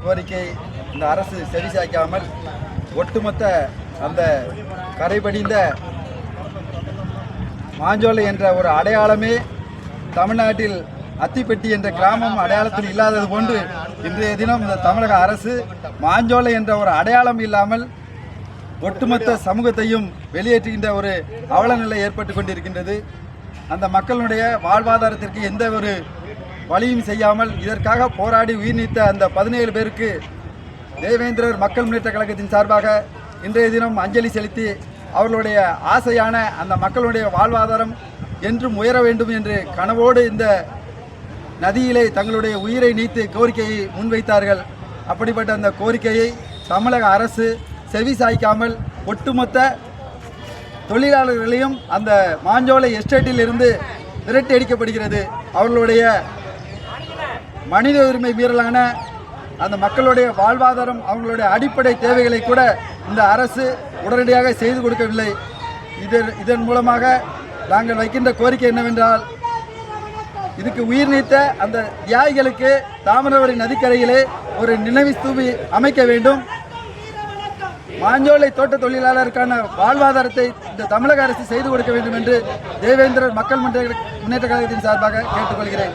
கோரிக்கை இந்த அரசு செவிசாய்க்காமல் ஒட்டுமொத்த அந்த கரைபடிந்த மாஞ்சோலை என்ற ஒரு அடையாளமே தமிழ்நாட்டில் அத்திப்பெட்டி என்ற கிராமம் அடையாளத்தில் இல்லாதது போன்று இன்றைய தினம் இந்த தமிழக அரசு மாஞ்சோலை என்ற ஒரு அடையாளம் இல்லாமல் ஒட்டுமொத்த சமூகத்தையும் வெளியேற்றுகின்ற ஒரு அவல நிலை ஏற்பட்டு கொண்டிருக்கின்றது. அந்த மக்களுடைய வாழ்வாதாரத்திற்கு எந்த ஒரு வழியும் செய்யாமல் இதற்காக போராடி உயிர் நீத்த அந்த பதினேழு பேருக்கு தேவேந்திரர் மக்கள் முன்னேற்ற கழகத்தின் சார்பாக இன்றைய தினம் அஞ்சலி செலுத்தி அவர்களுடைய ஆசையான அந்த மக்களுடைய வாழ்வாதாரம் என்றும் உயர வேண்டும் என்று கனவோடு இந்த நதியிலே தங்களுடைய உயிரை நீத்து கோரிக்கையை முன்வைத்தார்கள். அப்படிப்பட்ட அந்த கோரிக்கையை தமிழக அரசு செவி சாய்க்காமல் ஒட்டுமொத்த தொழிலாளர்களையும் அந்த மாஞ்சோலை எஸ்டேட்டில் இருந்து விரட்டி அடிக்கப்படுகிறது. அவர்களுடைய மனித உரிமை மீறலான அந்த மக்களுடைய வாழ்வாதாரம் அவங்களுடைய அடிப்படை தேவைகளை கூட இந்த அரசு உடனடியாக செய்து கொடுக்கவில்லை. இதன் இதன் மூலமாக நாங்கள் வைக்கின்ற கோரிக்கை என்னவென்றால் இதுக்கு உயிர் நீத்த அந்த தியாகிகளுக்கு தாமிரபரணி நதிக்கரையிலே ஒரு நினைவு ஸ்தூபி அமைக்க வேண்டும். மாஞ்சோலை தோட்ட தொழிலாளருக்கான வாழ்வாதாரத்தை இந்த தமிழக அரசு செய்து கொடுக்க வேண்டும் என்று தேவேந்திரர் மக்கள் முன்னேற்ற முன்னேற்ற கழகத்தின் சார்பாக கேட்டுக்கொள்கிறேன்.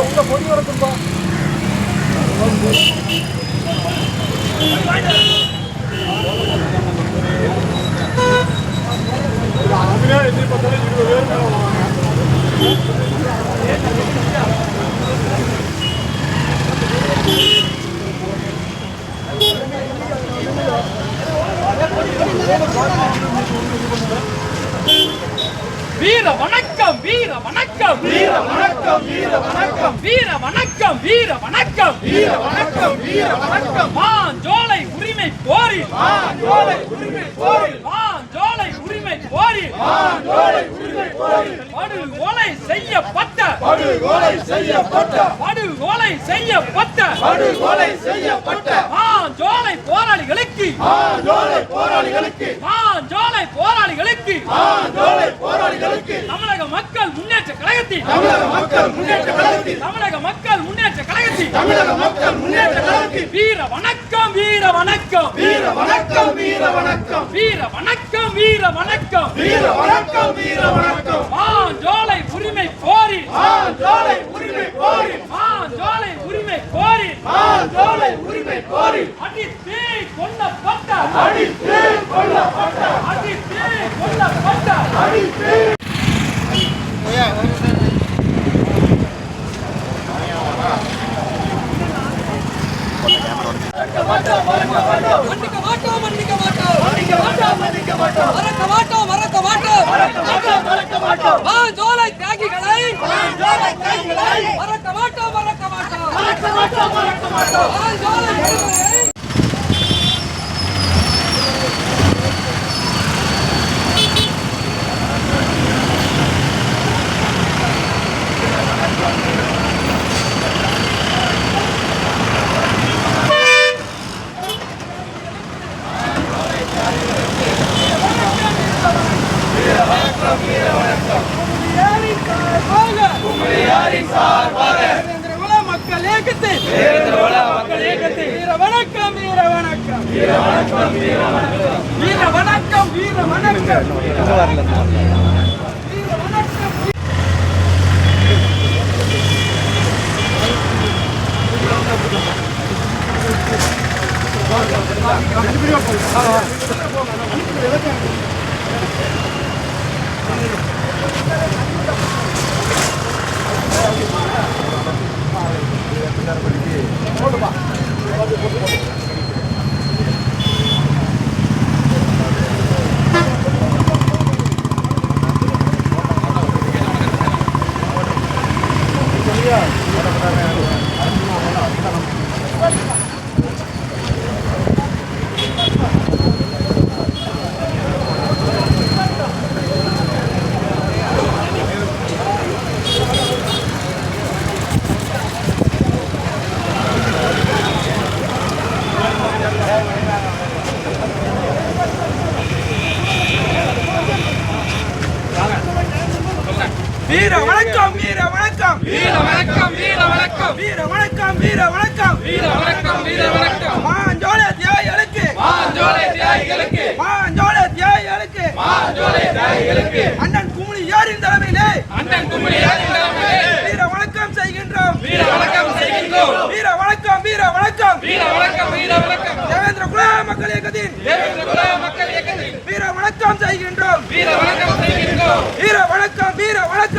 உள்ள பொடி வரட்டும்பா அதுலேயே எதிரி பார்த்தாலே இருபது பேர் மேலே வணக்கம் வீர வணக்கம் வீர வணக்கம் வீர வணக்கம் வீர வணக்கம் வீர வணக்கம் வீர வணக்கம் மாஞ்சோலை உரிமை போரி மாஞ்சோலை உரிமை போரி மாஞ்சோலை உரிமை போரி மாஞ்சோலை உரிமை போரி படுகொலை செய்யப்பட்ட படுகொலை செய்யப்பட்ட படுகொலை செய்யப்பட்ட படுகொலை செய்யப்பட்ட மாஞ்சோலை போராளிகளுக்கு மாஞ்சோலை போராளிகளுக்கு மாஞ்சோலை போராளிகளுக்கு. தமிழக மக்கள் முன்னேற்ற கழகத்தின் தமிழக மக்கள் முன்னேற்ற கழகத்தின் தமிழக மக்கள் முன்னேற்ற கழகத்தின் தமிழக மக்கள் முன்னேற்ற கழகத்தின் வீர வணக்கம் வீர வணக்கம். வீர வணக்கம் வீர வணக்கம். வீர வணக்கம் வீர வணக்கம். வீர வணக்கம் வீர வணக்கம். மாஞ்சோலை உரிமை போரி மாஞ்சோலை உரிமை போரி மாஞ்சோலை உரிமை போரி மாஞ்சோலை உரிமை போரி அடித்து கொல்லப்பட்ட Matou! இன்னும் வரல. ரெண்டு பேரும் போகுது வீர வணக்கம் வீர வணக்கம். வீர வணக்கம் வீர வணக்கம். வீர வணக்கம் வீர வணக்கம். வீர வணக்கம் வீர வணக்கம். மாஞ்சோலை தியாகிகளுக்கு. மாஞ்சோலை தியாகிகளுக்கு. மாஞ்சோலை தியாகிகளுக்கு. மாஞ்சோலை தியாகிகளுக்கு. அண்ணன் குமுளி யாரின் தலைமையிலே. அண்ணன் குமுளி யாரின் தலைமையிலே. வீர வணக்கம் செய்கின்றோம். வீர வணக்கம் செய்கின்றோம். வீர வணக்கம் வீர வணக்கம். வீர வணக்கம் வீர வணக்கம். தேவேந்திர குல மக்கள் இயக்கத்தின். தேவேந்திர குல மக்கள் இயக்கத்தின். வீர வணக்கம் செய்கின்றோம். வீர வணக்கம் செய்கின்றோம். வீர வணக்கம் வீர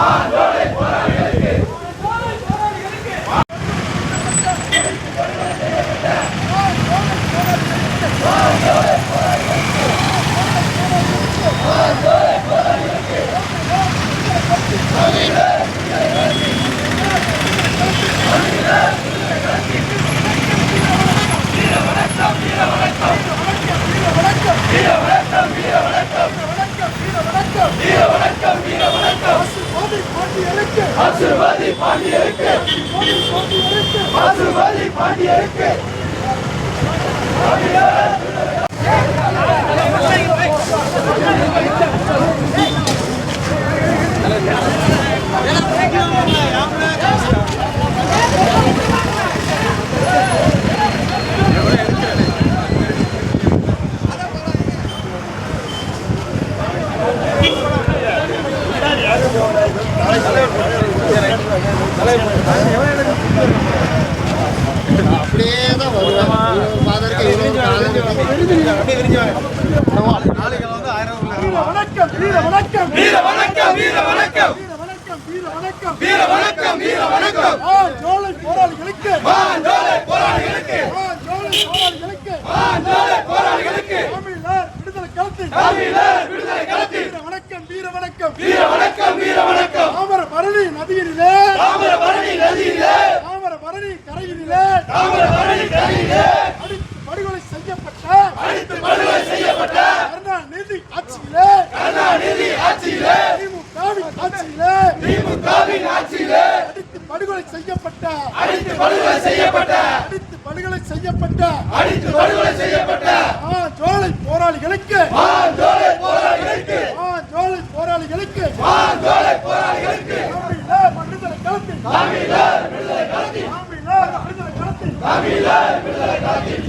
One, பாசுபதி பாண்டியருக்கு தலைவர் தலைவர் வணக்கம் வீர வணக்கம். வீர வணக்கம் வீர வணக்கம். வீர வணக்கம் வீர வணக்கம். வீர வணக்கம் வீர வணக்கம். ஆ ஜோலை போராளிகளுக்கு. மாஞ்சோலை போராளிகளுக்கு. ஆ ஜோலை போராளிகளுக்கு. மாஞ்சோலை போராளிகளுக்கு. தமிழர் விடுதலை களத்தில் தமிழர் விடுதலை களத்தில் வீர வணக்கம் வீர வணக்கம். வீர வணக்கம் வீர வணக்கம். தாமர பரணி நதியிலே தாமிர பரணி நதியிலே தாமர பரணி கரையிலே தாமிர பரணி கரையிலே அடித்து படுகொலை செய்யப்பட்ட கருணாநிதி ஆட்சியிலே. கருணாநிதி ஆட்சியிலே. திமுகவின் ஆட்சியிலே. திமுகவின் ஆட்சியிலே. அடித்து படுகொலை செய்யப்பட்ட. அடித்து படுகொலை செய்யப்பட்ட. அடித்து படுகொலை செய்யப்பட்ட. அடித்து படுகொலை செய்யப்பட்ட. ஆ ஜோலை போராளிகளுக்கு. போராளிகளுக்கு. ஆ ஜோலை போராளிகளுக்கு. போராளிகளுக்கு. தமிழர் விடுதலை களத்தில் தமிழர் விடுதலை களத்தில் தமிழர் விடுதலை களத்தில் தமிழர் விடுதலை களத்தில்